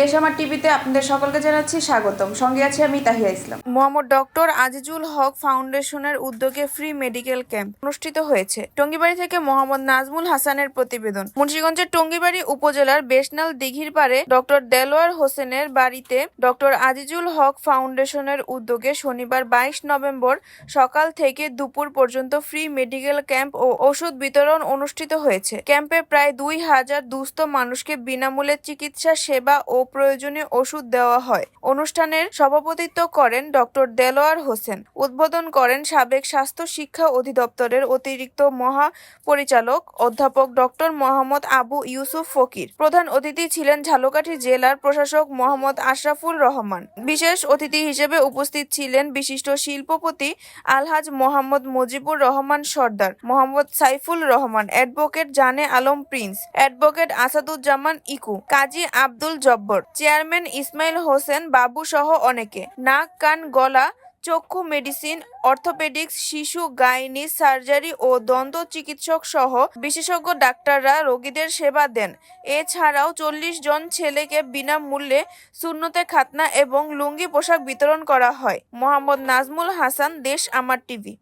দেশ আমার টিভিতে আপনাদের সকলকে জানাচ্ছি স্বাগতম। সঙ্গে আছি আমি তাহিয়া ইসলাম। মোহাম্মদ ডক্টর আজিজুল হক ফাউন্ডেশনের উদ্যোগে ফ্রি মেডিকেল ক্যাম্প অনুষ্ঠিত হয়েছে। টঙ্গিবাড়ি থেকে মোহাম্মদ নাজমুল হাসানের প্রতিবেদন। মুন্সিগঞ্জের টঙ্গিবাড়ি উপজেলার বেশনাল দিঘির পারে ডক্টর দেলোয়ার হোসেনের বাড়িতে ডক্টর আজিজুল হক ফাউন্ডেশনের উদ্যোগে শনিবার বাইশ নভেম্বর সকাল থেকে দুপুর পর্যন্ত ফ্রি মেডিকেল ক্যাম্প ও ওষুধ বিতরণ অনুষ্ঠিত হয়েছে। ক্যাম্পে প্রায় দুই হাজার দুস্থ মানুষকে বিনামূল্যে চিকিৎসা, সেবা ও প্রয়োজনীয় ওষুধ দেওয়া হয়। অনুষ্ঠানের সভাপতিত্ব করেন ডক্টর দেলোয়ার হোসেন। উদ্বোধন করেন সাবেক স্বাস্থ্য শিক্ষা অধিদপ্তরের অতিরিক্ত মহাপরিচালক অধ্যাপক ডক্টর মোহাম্মদ আবু ইউসুফ ফকির। প্রধান অতিথি ছিলেন ঝালকাঠি জেলার প্রশাসক মোহাম্মদ আশরাফুল রহমান। বিশেষ অতিথি হিসেবে উপস্থিত ছিলেন বিশিষ্ট শিল্পপতি Alhaj Mohammad Mujibur Rahman Sardar, Mohammad Saiful Rahman advocate Jane Alam Prince, advocate Asaduzzaman Iku, Kazi Abdul Jabbar. Chairman Ismail Hossain Babu সহ অনেকে। নাক, কান, গলা, চক্ষু, মেডিসিন, অর্থোপেডিক্স, শিশু, গাইনি, সার্জারি ও দন্ত চিকিৎসক সহ বিশেষজ্ঞ ডাক্তাররা রোগীদের সেবা দেন। এছাড়াও চল্লিশ জন ছেলেকে বিনামূল্যে শূন্যতে খাতনা এবং লুঙ্গি পোশাক বিতরণ করা হয়। মোহাম্মদ নাজমুল হাসান, দেশ আমার টিভি।